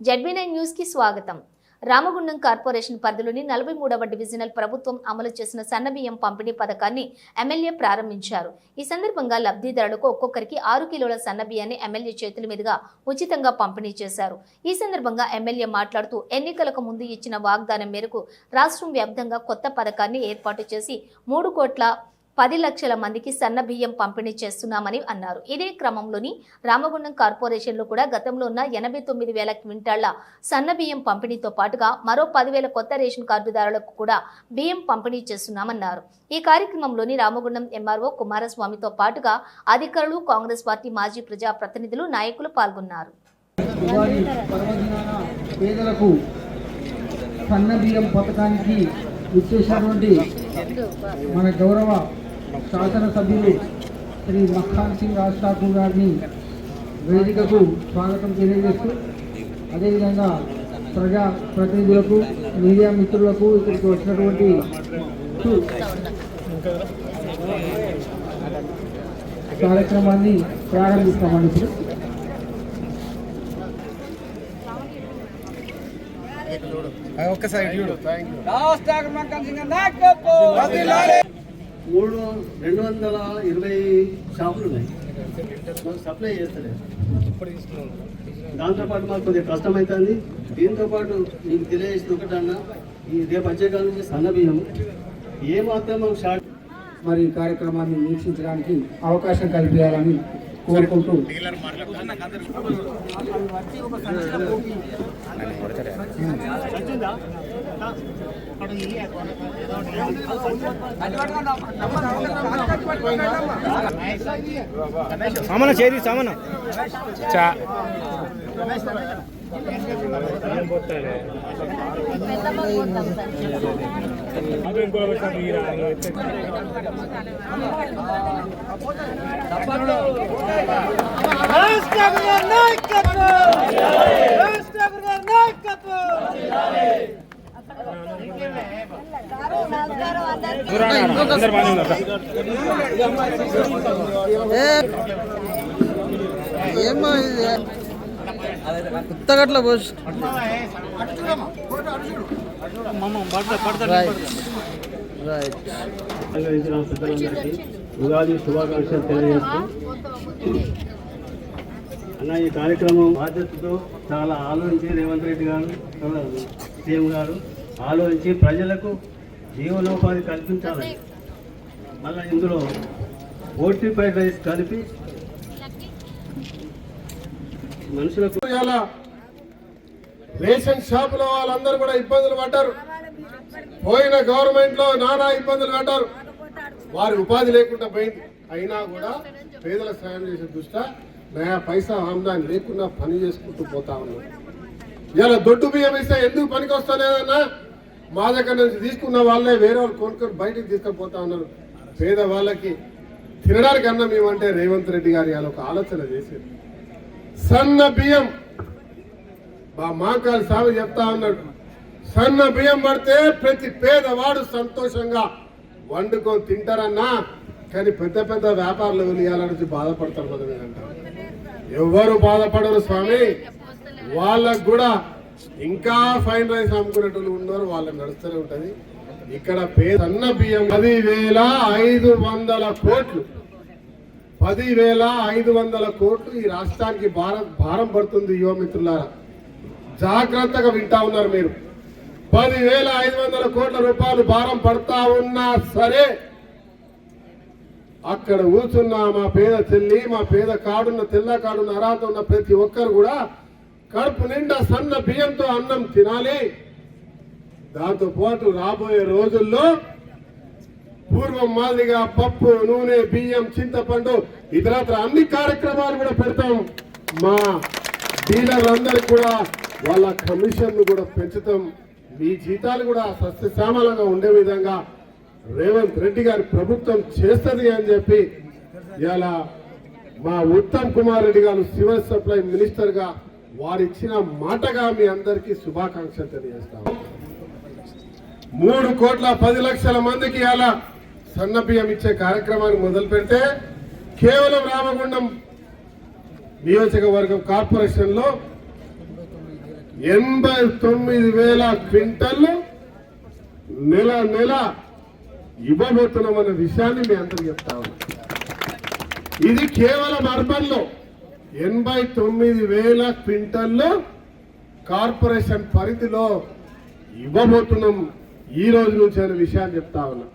ZB nine న్యూస్కి స్వాగతం. Ramagundam corporation పరిధిలోని నలభై మూడవ డివిజనల్ ప్రభుత్వం అమలు చేసిన సన్నబియ్యం పంపిణీ పథకాన్ని ఎమ్మెల్యే ప్రారంభించారు. ఈ సందర్భంగా లబ్ధిదారులకు ఒక్కొక్కరికి ఆరు కిలోల సన్నబియ్యాన్ని ఎమ్మెల్యే చేతుల మీదుగా ఉచితంగా పంపిణీ చేశారు. ఈ సందర్భంగా ఎమ్మెల్యే మాట్లాడుతూ ఎన్నికలకు ముందు ఇచ్చిన వాగ్దానం మేరకు రాష్ట్రం వ్యాప్తంగా కొత్త పథకాన్ని ఏర్పాటు చేసి మూడు కోట్ల పది లక్షల మందికి సన్న బియ్యం పంపిణీ చేస్తున్నామని అన్నారు. ఇదే క్రమంలోని రామగుండం కార్పొరేషన్లో కూడా గతంలో ఉన్న ఎనభై తొమ్మిది వేల క్వింటాళ్ళ సన్న బియ్యం పంపిణీతో పాటుగా మరో పదివేల కొత్త రేషన్ కార్డుదారులకు కూడా బియ్యం పంపిణీ చేస్తున్నామన్నారు. ఈ కార్యక్రమంలోని రామగుండం ఎంఆర్ఓ కుమారస్వామితో పాటుగా అధికారులు కాంగ్రెస్ పార్టీ మాజీ ప్రజా ప్రతినిధులు నాయకులు పాల్గొన్నారు. పేదలకు సన్న బియ్యం పథకానికి ఇచ్చేసినటువంటి మన గౌరవ శాసనసభ్యులు శ్రీ మఖాన్ సింగ్ రాజ్ ఠాకూర్ గారిని వేదికకు స్వాగతం తెలియజేస్తూ అదేవిధంగా ప్రజా ప్రతినిధులకు మీడియా మిత్రులకు ఇక్కడికి వచ్చినటువంటి కార్యక్రమాన్ని ప్రారంభిస్తామండి ఇప్పుడు. ఒక్కసారి మూడు రెండు వందల ఇరవై షాపులు ఉన్నాయి. సప్లై చేస్తలేదు. దాంతోపాటు మాకు కొద్దిగా కష్టమవుతుంది దీంతోపాటు మీకు తెలియజేసిన ఒకటన్నా ఈ రేపు వచ్చేకాలం నుంచి సన్న ఏ మాత్రం మాకు షార్ట్ మరి కార్యక్రమాన్ని వీక్షించడానికి అవకాశం కల్పించాలని కోరుకుంటూ సామన చేది పోతాయి చా అందరు బాగానే ఉన్నారు ఇది? ఉత్తగట్ల ఉగాది శుభాకాంక్షలు తెలియజేస్తూ. అన్న ఈ కార్యక్రమం బాధ్యతతో చాలా ఆలోచించి రేవంత్ రెడ్డి గారు సీఎం గారు ఆలోచించి ప్రజలకు జీవనోపాధి కల్పించాలని. మళ్ళీ ఇందులో ఓటీపైడ్ రైస్ కలిపి మనుషులకు ఇవాళ రేషన్ షాపులో వాళ్ళందరూ కూడా ఇబ్బందులు పడ్డారు. పోయిన గవర్నమెంట్లో నానా ఇబ్బందులు పడ్డారు. వారి ఉపాధి లేకుండా పోయింది. అయినా కూడా పేదల సాయం చేసే దృష్ట్యా నయా పైసా ఆమ్దాని లేకుండా పని చేసుకుంటూ పోతా ఉన్నారు. ఇలా దొడ్డు బియ్యం ఇస్తే ఎందుకు పనికి వస్తలేదన్నా మా దగ్గర నుంచి తీసుకున్న వాళ్ళే వేరే వాళ్ళు కొనుక్కొని బయటికి తీసుకుపోతా ఉన్నారు. పేద వాళ్ళకి తినడానికి అన్నం ఏమంటే రేవంత్ రెడ్డి గారి ఇలా ఒక ఆలోచన చేసేది సన్న బియ్యం. మా మాకాలు స్వామి చెప్తా ఉన్నాడు. సన్న బియ్యం పడితే ప్రతి పేదవాడు సంతోషంగా వండుకొని తింటారన్నా కానీ పెద్ద పెద్ద వ్యాపారులు వెళ్ళాలని బాధపడతారు కదా మీరంటారు ఎవరు బాధపడరు స్వామి. వాళ్ళకు కూడా ఇంకా ఫైన్ రైస్ అమ్ముకునేటోళ్ళు ఉన్నారు వాళ్ళకి నడుస్తూనే ఉంటది. ఇక్కడ పే సన్న బియ్యం పది వేల ఐదు వందల కోట్లు. పదివేల ఐదు వందల కోట్లు ఈ రాష్ట్రానికి భారత్ భారం పడుతుంది యువ మిత్రులారా. జాగ్రత్తగా వింటా ఉన్నారు మీరు. పదివేల ఐదు వందల కోట్ల రూపాయలు భారం పడతా ఉన్నా సరే అక్కడ కూర్చున్న మా పేద చెల్లి మా పేద కాడున్న తెల్ల కాడున్న అర్హత ఉన్న ప్రతి ఒక్కరు కూడా కడుపు నిండా సన్న బియ్యంతో అన్నం తినాలి. దాంతో పాటు రాబోయే రోజుల్లో పూర్వం మాదిరిగా పప్పు నూనె బియ్యం చింతపండు ఇతరత్ర అన్ని కార్యక్రమాలు కూడా పెడతాం. మా డీలర్ అందరికి కూడా వాళ్ళ కమిషన్ కూడా పెంచుతాం. మీ జీతాలు కూడా సస్యశ్యామలంగా ఉండే విధంగా రేవంత్ రెడ్డి గారి ప్రభుత్వం చేస్తుంది అని చెప్పి ఇలా మా ఉత్తమ్ కుమార్ రెడ్డి గారు సివిల్ సప్లై మినిస్టర్గా వారిచ్చిన మాటగా మీ అందరికీ శుభాకాంక్షలు తెలియజేస్తాం. మూడు కోట్ల పది లక్షల మందికి అలా సన్న బియ్యం ఇచ్చే కార్యక్రమాన్ని మొదలు పెడితే కేవలం రామగుండం నియోజకవర్గం కార్పొరేషన్లో ఎనభై తొమ్మిది వేల క్వింటల్లు నెల నెల ఇవ్వబోతున్నామన్న విషయాన్ని మీ అందరికి చెప్తా ఉన్నా ఇది కేవలం అర్బన్లో ఎనభై తొమ్మిది వేల క్వింటల్లు కార్పొరేషన్ పరిధిలో ఇవ్వబోతున్నాం ఈ రోజు నుంచి అనే విషయాన్ని చెప్తా ఉన్నా.